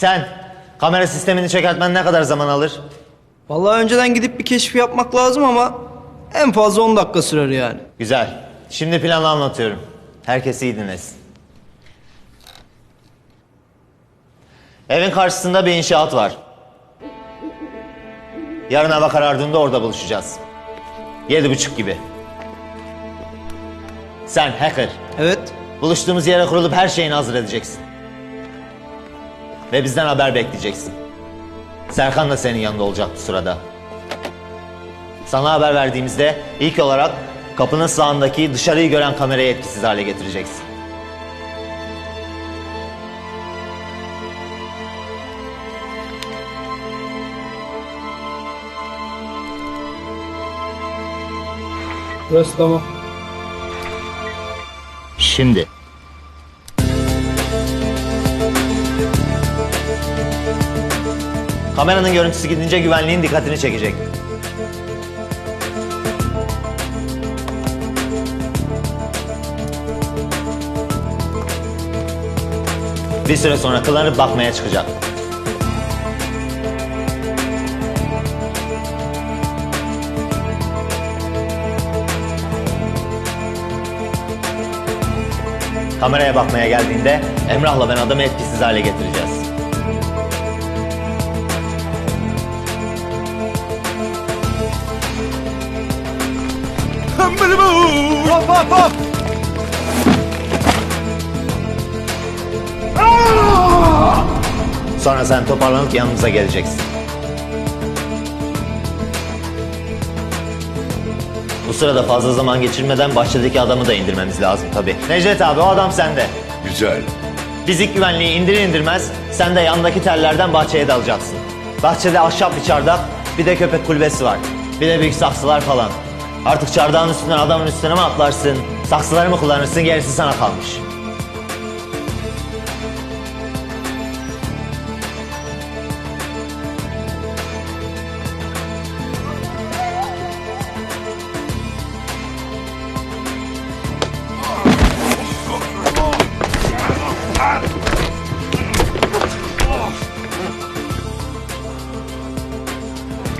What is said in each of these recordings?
Sen kamera sistemini çökertmen ne kadar zaman alır? Vallahi önceden gidip bir keşif yapmak lazım ama en fazla 10 dakika sürer yani. Güzel. Şimdi planı anlatıyorum. Herkes iyi dinlesin. Evin karşısında bir inşaat var. Yarın hava karardığında orada buluşacağız. Yedi buçuk gibi. Sen hacker. Evet. Buluştuğumuz yere kurulup her şeyini hazır edeceksin. Ve bizden haber bekleyeceksin. Serkan da senin yanında olacak bu sırada. Sana haber verdiğimizde ilk olarak kapının sağındaki dışarıyı gören kamerayı etkisiz hale getireceksin. Burası tamam. Şimdi. Kameranın görüntüsü gidince güvenliğin dikkatini çekecek. Bir süre sonra kıllanıp bakmaya çıkacak. Kameraya bakmaya geldiğinde Emrah'la ben adamı etkisiz hale getireceğiz. Hop hop hop! Sonra sen toparlanıp yanımıza geleceksin. Bu sırada fazla zaman geçirmeden bahçedeki adamı da indirmemiz lazım tabii. Necdet abi o adam sende. Güzel. Fizik güvenliği indirir indirmez sen de yandaki tellerden bahçeye dalacaksın. Bahçede ahşap bir çardak bir de köpek kulübesi var. Bir de büyük saksılar falan. Artık çardağın üstünden adamın üstüne mi atlarsın, saksıları mı kullanırsın gerisi sana kalmış.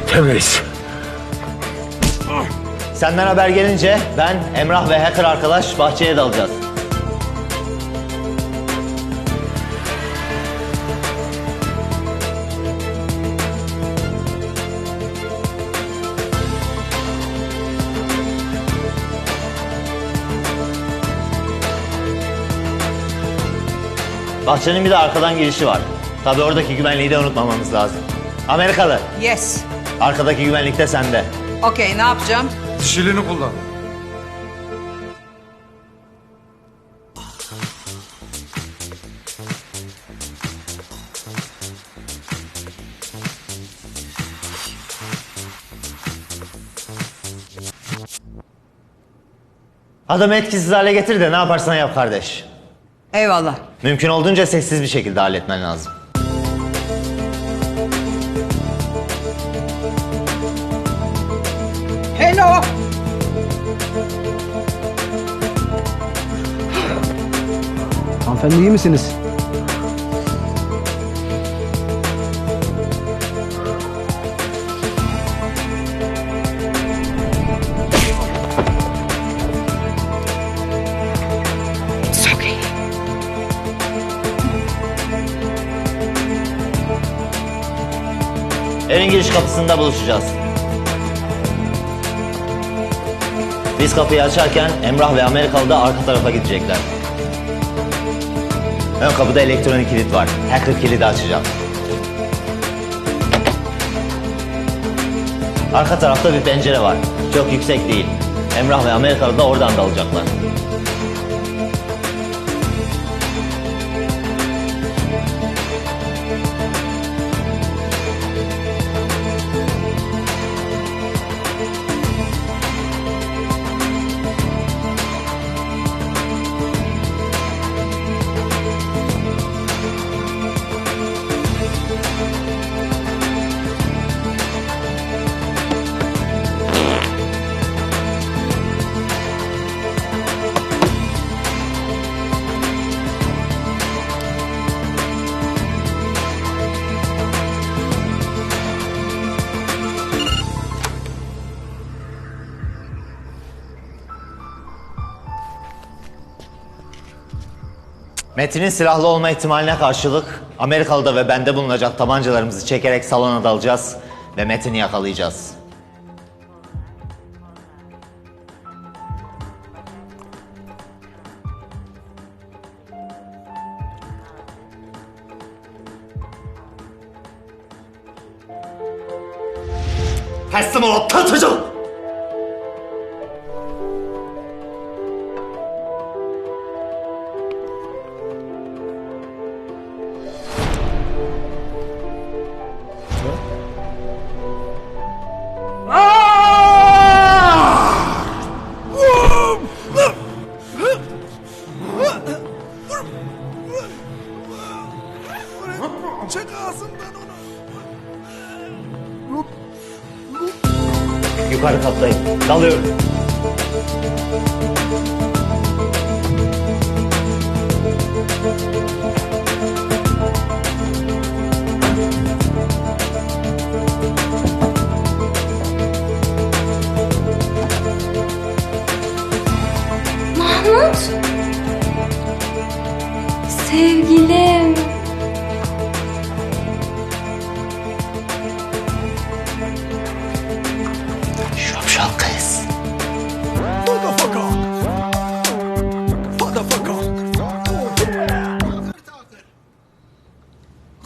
Temiz. Senden haber gelince ben, Emrah ve hacker arkadaş bahçeye dalacağız. Bahçenin bir de arkadan girişi var. Tabii oradaki güvenliği de unutmamamız lazım. Amerikalı, Yes. arkadaki güvenlik de sende. Okey ne yapacağım? Dişilini kullan. Adamı etkisiz hale getir de ne yaparsan yap kardeş. Eyvallah. Mümkün olduğunca sessiz bir şekilde halletmen lazım. Hello. Hanımefendi iyi misiniz? Evin giriş kapısında buluşacağız. Biz kapıyı açarken Emrah ve Amerikalı da arka tarafa gidecekler. Ön kapıda elektronik kilit var. Hacker kilidi açacağım. Arka tarafta bir pencere var. Çok yüksek değil. Emrah ve Amerikalı da oradan dalacaklar. Metin'in silahlı olma ihtimaline karşılık Amerikalı'da ve bende bulunacak tabancalarımızı çekerek salona dalacağız ve Metin'i yakalayacağız. Teslim ol aptal! Çek ağzından onu. Yukarı katlayın. Dalıyorum.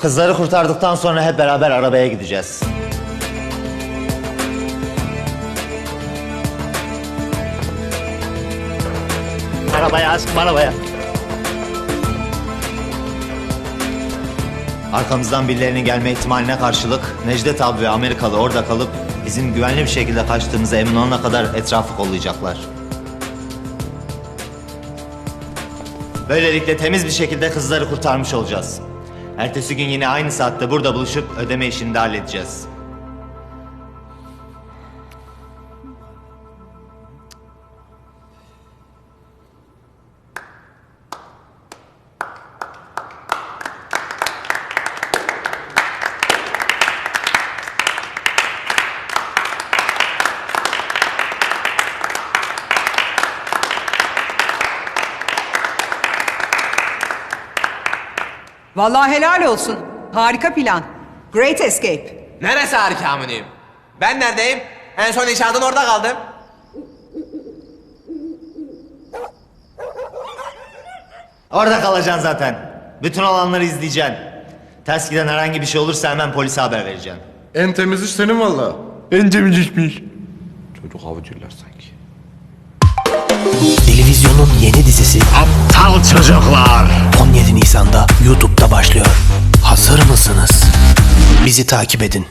Kızları kurtardıktan sonra hep beraber arabaya gideceğiz. Arabaya aşkım arabaya. Arkamızdan birilerinin gelme ihtimaline karşılık Necdet abi ve Amerikalı orada kalıp bizim güvenli bir şekilde kaçtığımıza emin olana kadar etrafı kollayacaklar. Böylelikle temiz bir şekilde kızları kurtarmış olacağız. Ertesi gün yine aynı saatte burada buluşup ödeme işini de halledeceğiz. Vallahi helal olsun. Harika plan. Great escape. Neresi harika amınıyım? Ben neredeyim? En son inşaatın orada kaldım. Orada kalacaksın zaten. Bütün olanları izleyeceksin. Ters giden herhangi bir şey olursa hemen polise haber vereceksin. En temiz iş senin valla. En temiz içmiş. Çocuk avcılar sanki. Televizyonun yeni dizisi Aptal Çocuklar 17 Nisan'da YouTube'da başlıyor. Hazır mısınız? Bizi takip edin.